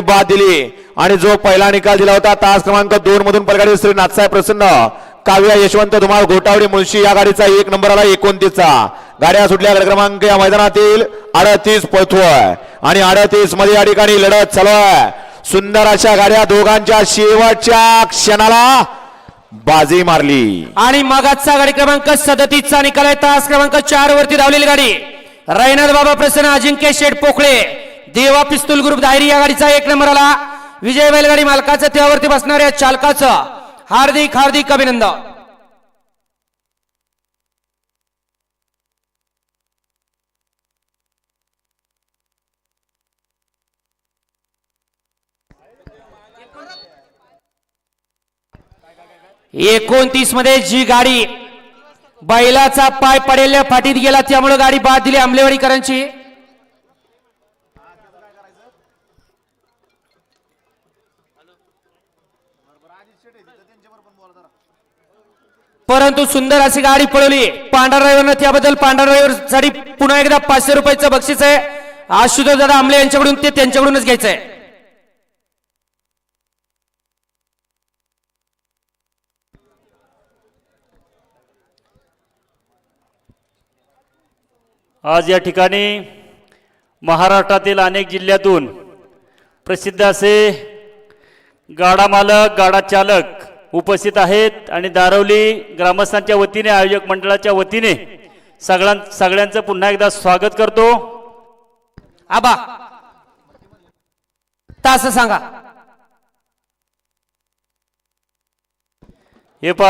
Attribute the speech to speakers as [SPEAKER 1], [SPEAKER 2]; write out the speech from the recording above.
[SPEAKER 1] बाद दिली. आणि जो पहिला निकाल दिला होता तास क्रमांक दोन मधून पलगाडी श्री नाथसाहेब प्रसन्न काव्या यशवंत धुमाळ घोटावडी मुळशी या गाडीचा एक नंबर आला एकोणतीसचा. गाड्या सुटल्या क्रमांक या मैदानातील अडतीस पळतोय. आणि अडतीसमध्ये या ठिकाणी लढत चालू आहे. सुंदर अशा गाड्या दोघांच्या शेवटच्या क्षणाला बाजी मारली.
[SPEAKER 2] आणि मगाचा गाडी क्रमांक सदतीसचा निकाल आहे. तास क्रमांक चार वरती धावलेली गाडी. रैनाथ बाबा प्रसन्न अजिंक्य शेठ पोखळे. देवा पिस्तूल ग्रुप दायरी या गाडीचा एक नंबर आला. विजय बैलगाडी मालकाचं त्यावरती बसणाऱ्या चालकाचं हार्दिक हार्दिक अभिनंदन. एकोणतीसमध्ये जी गाडी बैलाचा पाय पडेल्या फाटीत गेला त्यामुळे गाडी बाद दिली आंबलेवाडीकरांची परंतु सुंदर अशी गाडी पळवली. पांढरा ड्रायव्हरनं त्याबद्दल पांढरा ड्रायव्हरसाठी पुन्हा एकदा पाचशे रुपयाचं बक्षीस आहे. आशुतोष दादा आमले यांच्याकडून ते त्यांच्याकडूनच घ्यायचं आहे
[SPEAKER 3] आज या ठिकाणी महाराष्ट्रातील अनेक जिल्ह्यातून प्रसिद्ध असे गाडा मालक गाडा चालक उपस्थित आहेत आणि दारवली ग्रामस्थांच्या वतीने आयोजक मंडळाच्या वतीने सगळ्यां सगळ्यांचं पुन्हा एकदा स्वागत करतो.
[SPEAKER 2] आबा तास सांगा.
[SPEAKER 3] हे पा